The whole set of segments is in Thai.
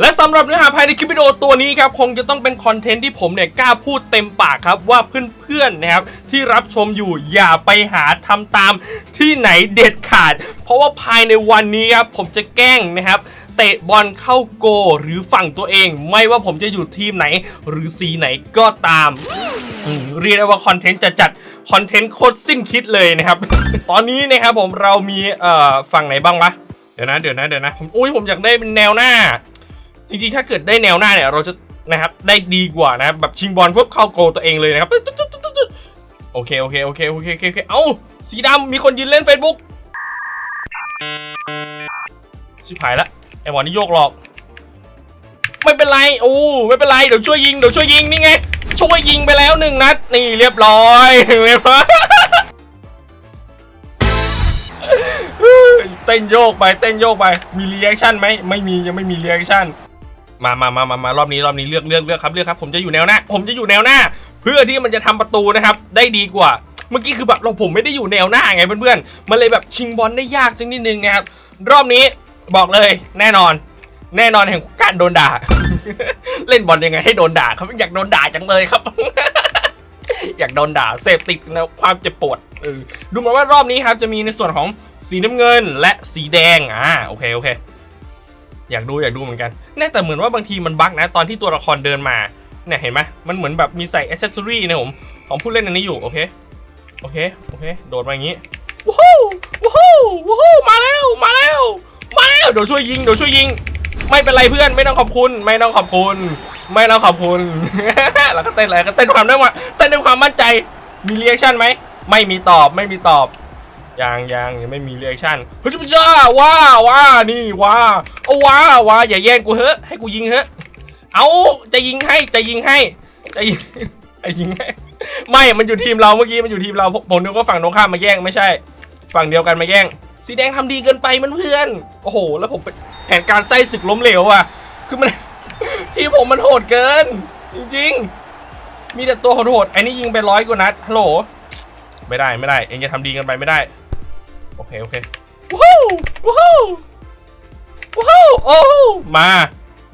และสำหรับเนื้อหาภายในคลิปวิดีโอตัวนี้ครับคงจะต้องเป็นคอนเทนต์ที่ผมเนี่ยกล้าพูดเต็มปากครับว่าเพื่อนๆนะครับที่รับชมอยู่อย่าไปหาทำตามที่ไหนเด็ดขาด เพราะว่าภายในวันนี้ครับผมจะแกล้งนะครับเตะบอลเข้าโกหรือฝั่งตัวเอง ไม่ว่าผมจะอยู่ทีมไหน หรือสีไหนก็ตามมเรียกได้ว่าคอนเทนต์จะจัดคอนเทนต์โคตรสิ้นคิดเลยนะครับ ตอนนี้นะครับผมเรามีเอ่อฝั่งไหนบ้างวะเดี๋ยวนะเดี๋ยวนะเดี๋ยวนะผมอุ้ยผมอยากได้เป็นแนวหน้า จริงๆ ถ้าเกิดได้แนวหน้าเนี่ย เราจะนะครับได้ดีกว่านะครับแบบชิงบอลเพื่อเข้าโกลตัวเองเลยนะครับโอเคโอเคโอเคโอเคโอเคเอ้าสีดำมีคนยืนเล่น Facebook ชิบหายละไอหมอนี่โยกหลอก ไม่เป็นไรโอ้ไม่เป็นไรเดี๋ยวช่วยยิงเดี๋ยวช่วยยิงนี่ไงช่วยยิงไปแล้วหนึ่งนัดนี่เรียบร้อยเรียบร้อยเต้นโยกไปเต้นโยกไปมีรีแอคชั่นไหมไม่มียังไม่มีรีแอคชั่น มามามามามารอบนี้รอบนี้เลือกเลือกเลือกครับเลือกครับผมจะอยู่แนวหน้า ผมจะอยู่แนวหน้า เพื่อที่มันจะทำประตูนะครับ ได้ดีกว่า เมื่อกี้คือแบบเราผมไม่ได้อยู่แนวหน้าไงเพื่อนๆมันเลยแบบชิงบอลได้ยากจังนิดนึงนะครับรอบนี้บอกเลยแน่นอน แน่นอนแห่งการโดนด่า เล่นบอลยังไงให้โดนด่าเขาอยากโดนด่าจังเลยครับ อยากโดนด่าเสพติดในความเจ็บปวดดูเหมือนว่ารอบนี้ครับจะมีในส่วนของสีน้ำเงินและสีแดงอ่าโอเคโอเค อยากดูอยากดูเหมือนกันแน่แต่เหมือนว่าบางทีมันบั๊กนะตอนที่ตัวละครเดินมาเนี่ยเห็นไหมมันเหมือนแบบมีใส่อ c เซสซอรี่นะผมของผู้เล่นอันนี้อยู่โอเคโอเคโอเค โดดมาอย่างงี้ว้าวว้าวว้าวมาแล้วมาแล้วมาแล้วเดี๋ยวช่วยยิงเดี๋ยวช่วยยิง ไม่เป็นไรเพื่อนไม่ต้องขอบคุณ ไม่ต้องขอบคุณ ไม่ต้องขอบคุณแล้วก็เต้นอะไรก็เต้นความได้ว่าเต้นด้วยความมั่นใจมีเรีแอคชั่นไหมไม่มีตอบไม่มีตอบ ยังยังยังไม่มีเรีแอคชั่นเฮ้ยจุ๊บจ้าว้าว้านี่ว้าเอาว้าว้าอย่าแย่งกูเฮ้ให้กูยิงเฮ้เอาจะยิงให้จะยิงให้จะยิงจะยิงให้ไม่มันอยู่ทีมเราเมื่อกี้มันอยู่ทีมเราผมนึกว่าฝั่งตรงข้ามมาแย่งไม่ใช่ ฝั่งเดียวกันมาแย่ง สีแดงทำดีเกินไปมันเพื่อนโอ้โห แล้วผมเป็นแผนการไส้ศึกล้มเหลวอะ คือมันทีผมมันโหดเกิน จริงๆ มีแต่ตัวโหดๆไอ้นี่ยิงไปร้อยกว่านัดฮัลโหลไม่ได้ไม่ได้ เองจะทำดีกันไปไม่ได้ โอเค โอเคว้าวว้าวว้าวโอ้มา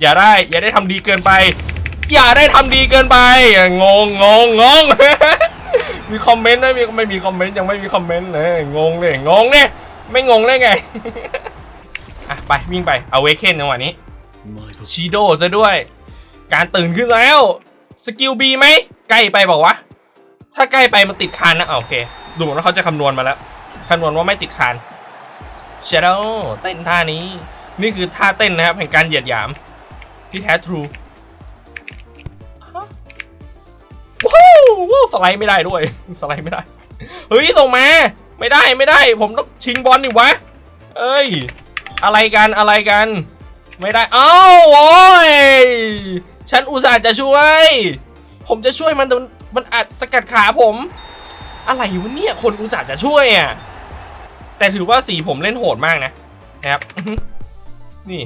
อย่าได้ อย่าได้ทำดีเกินไป อย่าได้ทำดีเกินไป งงงงงงมีคอมเมนต์ไหมมีไม่มีคอมเมนต์ยังไม่มีคอมเมนต์เลยงงเลยงงเนี่ยไม่งงได้ไงอะไปวิ่งไปเอาเวเคนจังหวะนี้ชีโดซะด้วย การตื่นขึ้นแล้วสกิลบีไหมใกล้ไปบอกวะถ้าใกล้ไปมันติดคานนะอะโอเค ดูเหมือนว่าเขาจะคำนวณมาแล้ว คำนวณว่าไม่ติดคานชโดเต้นท่านี้ นี่คือท่าเต้นนะครับแห่งการเหยียดหยาม ที่แท้ทรูว้าวสไลด์ไม่ได้ด้วย สไลด์ไม่ได้ เฮ้ย ส่งมา ไม่ได้ไม่ได้ ผมต้องชิงบอลดิวะ เอ้ย อะไรกันอะไรกัน ไม่ได้ เอ้าโอ้ยฉันอุตส่าห์จะช่วย ผมจะช่วยมันแต่มันมันอัดสกัดขาผม อะไรอยู่เนี่ยคนอุตส่าห์จะช่วยอะ แต่ถือว่าสีผมเล่นโหดมากนะนะครับอื้อหือนี่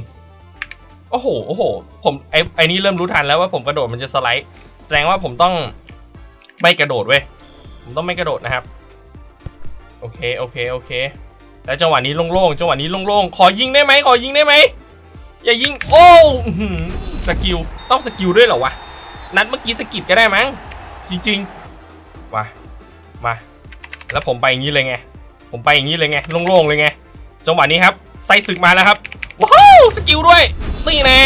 โอ้โหโอ้โห ผมไอไอนี่เริ่มรู้ทันแล้วว่าผมกระโดดมันจะสไลด์แสดงว่าผมต้องไม่กระโดดเว้ยผมต้องไม่กระโดดนะครับ โอเคโอเคโอเค แล้วจังหวะนี้โล่งๆจังหวะนี้โล่งๆขอยิงได้ไหมขอยิงได้ไหมอย่ายิงโอ้สกิลต้องสกิลด้วยเหรอวะนัดเมื่อกี้สกิลก็ได้มั้งจริงๆมามา แล้วผมไปอย่างนี้เลยไง ผมไปอย่างนี้เลยไงโล่งๆเลยไงจังหวะนี้ครับไซสึกมาแล้วครับว้าวสกิลด้วยนี่แน่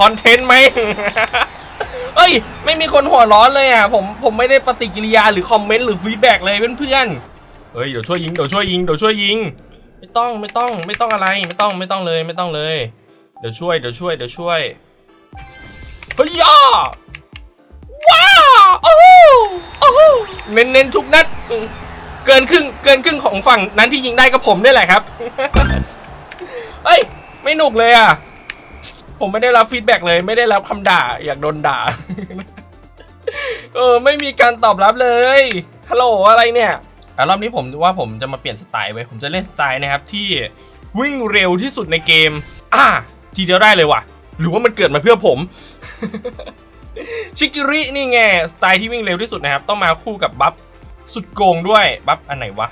คอนเทนต์ไหมเอ้ย ไม่มีคนหัวร้อนเลยอะผมผมไม่ได้ปฏิกิริยาหรือคอมเมนต์หรือฟีดแบ็กเลยเพื่อนๆเฮ้ยเดี๋ยวช่วยยิงเดี๋ยวช่วยยิงเดี๋ยวช่วยยิง ไม่ต้องไม่ต้องไม่ต้องอะไรไม่ต้องไม่ต้องเลยไม่ต้องเลย เดี๋ยวช่วยเดี๋ยวช่วยเดี๋ยวช่วยเฮ้ยย่าว้าโอ้โหโอ้โหเน้นเน้นทุกนัด เกินครึ่งเกินครึ่งของฝั่งนั้นที่ยิงได้ก็ผมนี่แหละครับเฮ้ย ไม่หนุกเลยอะ ผมไม่ได้รับฟีดแบ็กเลย ไม่ได้รับคำด่า อยากโดนด่า เออ ไม่มีการตอบรับเลย ฮัลโหลอะไรเนี่ยอ่รอบนี้ผมว่าผมจะมาเปลี่ยนสไตล์ไว้ผมจะเล่นสไตล์นะครับที่วิ่งเร็วที่สุดในเกม อ่า ทีเดียวได้เลยว่ะ หรือว่ามันเกิดมาเพื่อผมชิกิรินี่ไง สไตล์ที่วิ่งเร็วที่สุดนะครับ ต้องมาคู่กับบัฟ สุดโกงด้วยบัฟอันไหนวะ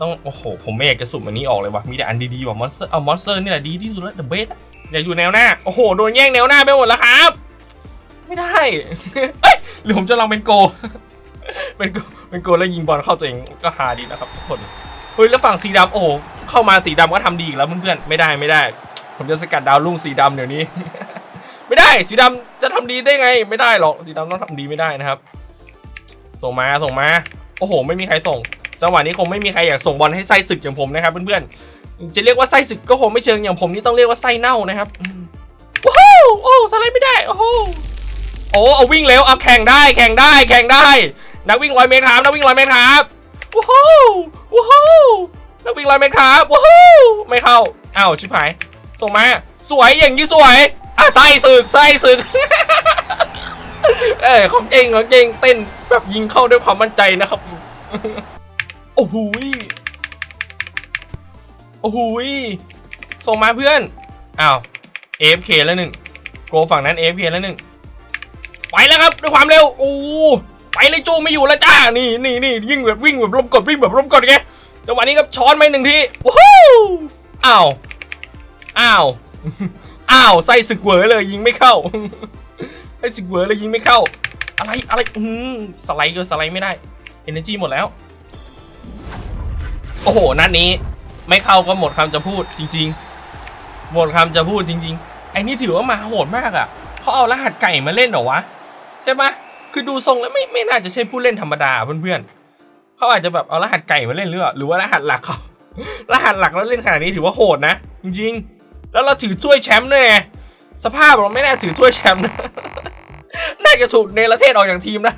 ต้องโอ้โห ผมไม่อยากจะสุ่มอันนี้ออกเลยวะมีแต่อันดีๆว่ะมอนสเตอร์เอามอนสเตอร์นี่แหละดีที่สุดแล้ว the best อยากอยู่แนวหน้า โอ้โห โดนแย่งแนวหน้าไปหมดแล้วครับ ไม่ได้เอ้ยหรือผมจะลองเป็นโก เป็นโกเป็นโกแล้วยิงบอลเข้าตัวเองก็ฮาดีนะครับทุกคนเฮ้ยแล้วฝั่งสีดำโอ้โหเข้ามาสีดำก็ทำดีอีกแล้วเพื่อนๆไม่ได้ไม่ได้ ผมจะสกัดดาวรุ่งสีดำเดี๋ยวนี้ ไม่ได้สีดำจะทำดีได้ไง ไม่ได้หรอกสีดำต้องทำดีไม่ได้นะครับ ส่งมาส่งมา โอ้โห ไม่มีใครส่ง จังหวะนี้คงไม่มีใครอยากส่งบอลให้ไส้ศึกอย่างผมนะครับเพื่อนๆ จะเรียกว่าไส้ศึกก็คงไม่เชิงอย่างผมนี่ต้องเรียกว่าไส้เน่านะครับอืมโอ้โหโอ้สไลด์ไม่ได้โอ้โหโอ้เอาวิ่งเร็วเอาแข่งได้แข่งได้แข่งได้ นักวิ่งร้อยเมตรครับนักวิ่งร้อยเมตรครับโอ้โหโอ้โหนักวิ่งร้อยเมตรครับโอ้โหไม่เข้าอ้าวชิบหายส่งมาสวยอย่างนี้สวยอะไส้ศึกไส้ศึก เอ้ยของจริงของจริงเต้นแบบยิงเข้าด้วยความมั่นใจนะครับ โอ้โหโอ้โหยส่งมาเพื่อน อ้าว AFK แล้วหนึ่งโกฝั่งนั้น AFK แล้วหนึ่งไปแล้วครับด้วยความเร็ว โอ้ไปเลยจูไม่อยู่แล้วจ้า นี่นี่นี่ยิ่งแบบวิ่งแบบลมกดวิ่งแบบลมกดไงจังหวะนี้ก็ช้อนไปหนึ่งทีโอ้โหอ้าว อ้าว อ้าวไส้สึกเวอเลยยิงไม่เข้า ไส้สึกเวอเลยยิงไม่เข้า อะไรอะไรอืมสไลด์ก็สไลด์ไม่ได้ energy หมดแล้ว โอ้โหนัดนี้ ไม่เข้าก็หมดคำจะพูดจริง ๆ หมดคำจะพูดจริง ๆ ไอ้นี่ถือว่ามาโหดมากอะ่ะเขาเอารหัสไก่มาเล่นเหรอวะ ใช่ปะคือดูทรงแล้วไม่ไม่น่าจะใช่ผู้เล่นธรรมดาเพื่อนๆเขาอาจจะแบบเอารหัสไก่มาเล่นหรือเปล่าหรือว่ารหัสหลักเขารหัสหลักแล้วเล่นขนาดนี้ถือว่าโหดนะจริงๆ แล้วเราถือถ้วยแชมป์ด้วยไง สภาพเราไม่น่าถือถ้วยแชมป์นะ น่าจะถูกเนรเทศออกจากทีมนะ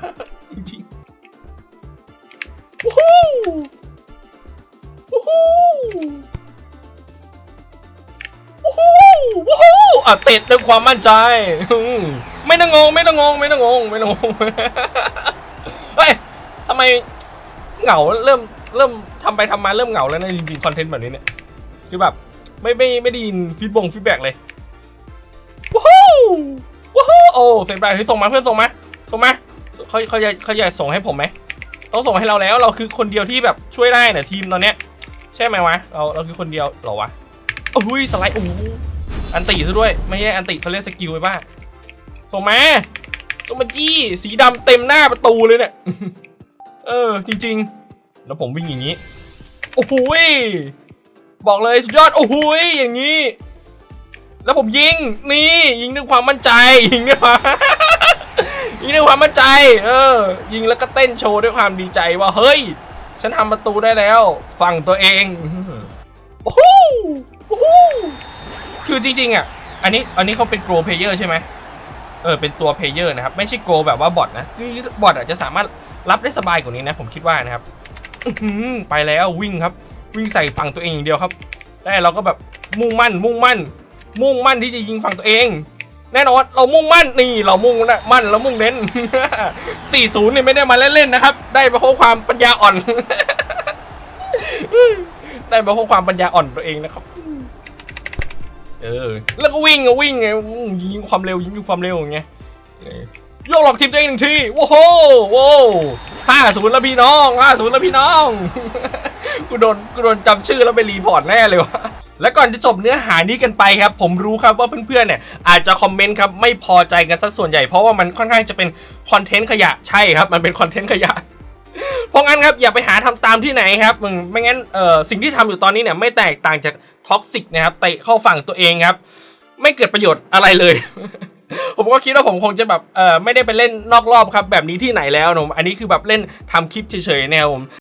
จริงๆวู้ฮู้วู้ฮู้วู้ฮู้วู้ฮู้อะเตะด้วยความมั่นใจ ไม่ต้องงง ไม่ต้องงง ไม่ต้องงง ไม่ต้องงง เฮ้ยทำไมเหงาเริ่มเริ่มทำไปทำมาเริ่มเหงาแล้วนะจริงๆคอนเทนต์แบบนี้เนี่ย คือแบบไม่ไม่ไม่ได้ยินฟีดบงฟีดแบ็กเลย วู้ฮู้วู้ฮู้โอ้เซ็นไปเฮ้ยส่งมาเพื่อนส่งมาส่งมาเขาเขาจะเขาจะส่งให้ผมไหมต้องส่งให้เราแล้วเราคือคนเดียวที่แบบช่วยได้เนี่ยทีมตอนเนี้ยใช่ไหมวะเราเราคือคนเดียวหรอวะโอ้ยสไลด์โอ้อันติซะด้วยไม่ใช่อันติเขาเรียกสกิลไว้บ้าส่งมาส่งมาจี้สีดำเต็มหน้าประตูเลยเนี่ยเออจริง ๆ แล้วผมวิ่งอย่างนี้โอ้โหยบอกเลยสุดยอดโอ้โหยอย่างนี้ แล้วผมยิงนี่ยิงด้วยความมั่นใจยิงด้วยความยิงด้วยความมั่นใจ เออ ยิงแล้วก็เต้นโชว์ด้วยความดีใจว่าเฮ้ย ฉันทำประตูได้แล้วฝั่งตัวเองโอ้โหโอ้โหคือจริงๆอะอันนี้อันนี้เขาเป็นโกลเพเยอร์ใช่ไหมเออเป็นตัวเพลเยอร์นะครับ ไม่ใช่โกลแบบว่าบอทนะบอทอาจจะสามารถรับได้สบายกว่านี้นะ ผมคิดว่านะครับไปแล้ววิ่งครับ วิ่งใส่ฝั่งตัวเองอย่างเดียวครับแต่เราก็แบบมุ่งมั่นมุ่งมั่น มุ่งมั่นที่จะยิงฝั่งตัวเอง แน่นอนเรามุ่งมั่นนี่เรามุ่งนะมั่นเรามุ่งเน้น 40เนี่ยไม่ได้มาเล่นๆนะครับ ได้มาเพราะความปัญญาอ่อน ได้มาเพราะความปัญญาอ่อนตัวเองนะครับ เออ แล้วก็วิ่งอะวิ่งไงยิงความเร็วยิงความเร็วอย่างเงี้ยโยกหลอกทีมตัวเองหนึ่งทีโว้โหโว้ห้าศูนย์แล้วพี่น้องห้าศูนย์แล้วพี่น้อง กูโดนกูโดนจำชื่อแล้วไปรีพอร์ตแน่เลยวะ และก่อนจะจบเนื้อหานี้กันไปครับ ผมรู้ครับว่าเพื่อนๆเนี่ยอาจจะคอมเมนต์ครับไม่พอใจกันซะส่วนใหญ่เพราะว่ามันค่อนข้างจะเป็นคอนเทนต์ขยะใช่ครับ มันเป็นคอนเทนต์ขยะเพราะงั้นครับอย่าไปหาทำตามที่ไหนครับมึงไม่งั้นเอ่อสิ่งที่ทำอยู่ตอนนี้เนี่ยไม่แตกต่างจากท็อกซิกนะครับเตะเข้าฝั่งตัวเองครับ ไม่เกิดประโยชน์อะไรเลย ผมก็คิดว่าผมคงจะแบบเออไม่ได้ไปเล่นนอกรอบครับแบบนี้ที่ไหนแล้วนะผมอันนี้คือแบบเล่นทำคลิปเฉยๆแนวผม